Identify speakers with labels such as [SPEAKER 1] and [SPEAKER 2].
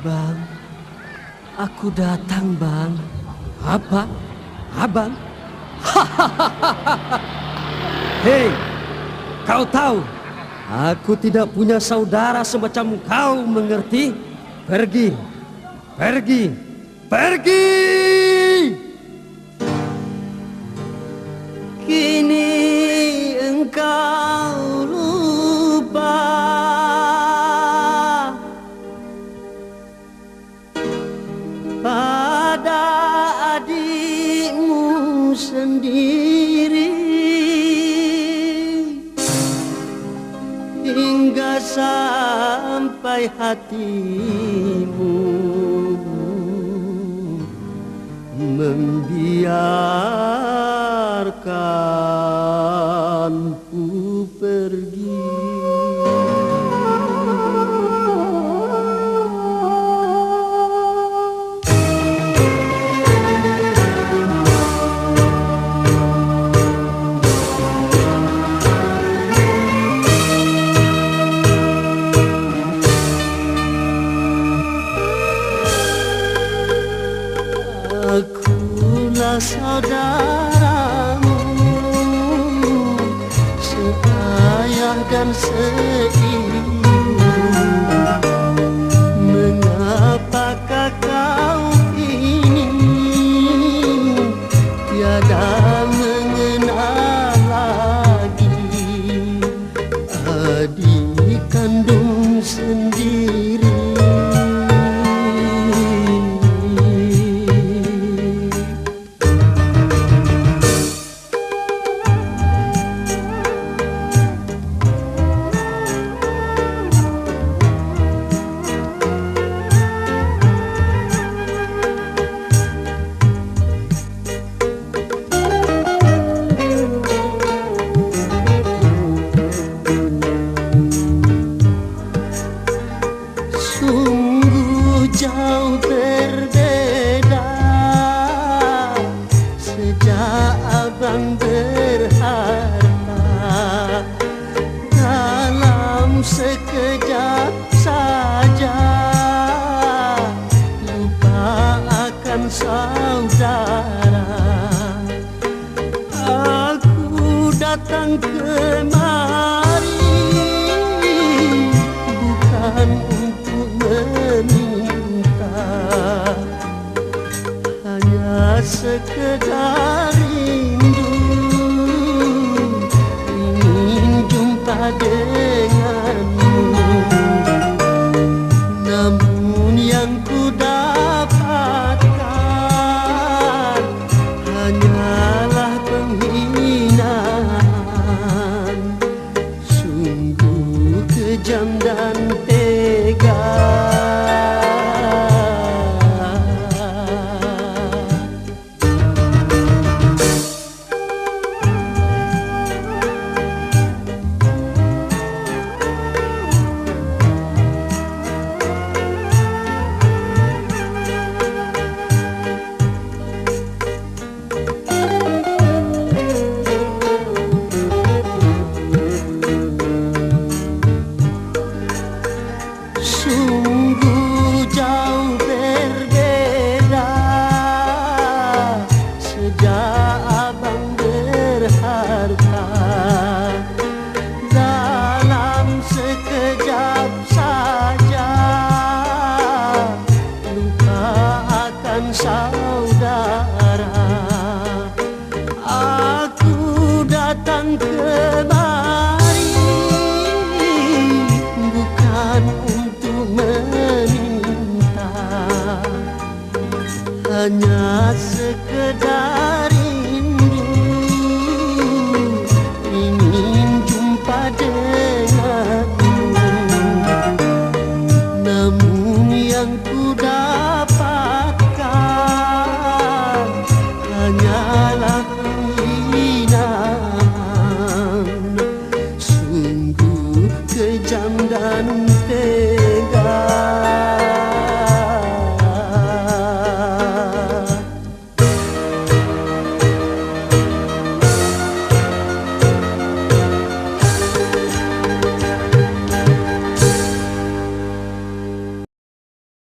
[SPEAKER 1] Bang, aku datang bang.
[SPEAKER 2] Apa? Abang? Hei, kau tahu, aku tidak punya saudara semacam kau mengerti? Pergi, pergi, pergi!
[SPEAKER 1] Kini engkau sendiri. Hingga sampai hatimu membiarkanku saudaramu. Seayah dan seibu Mengapakah kau ini Tiada mengenal lagi. Adik kandung sendiri datang kemari. Bukan untuk meminta Hanya sekedar rindu. Ingin jumpa denganmu Sungguh Hanya sekedar rindu. Ingin jumpa denganmu. Namun yang ku dapatkan Hanyalah penghinaan Sungguh kejam dan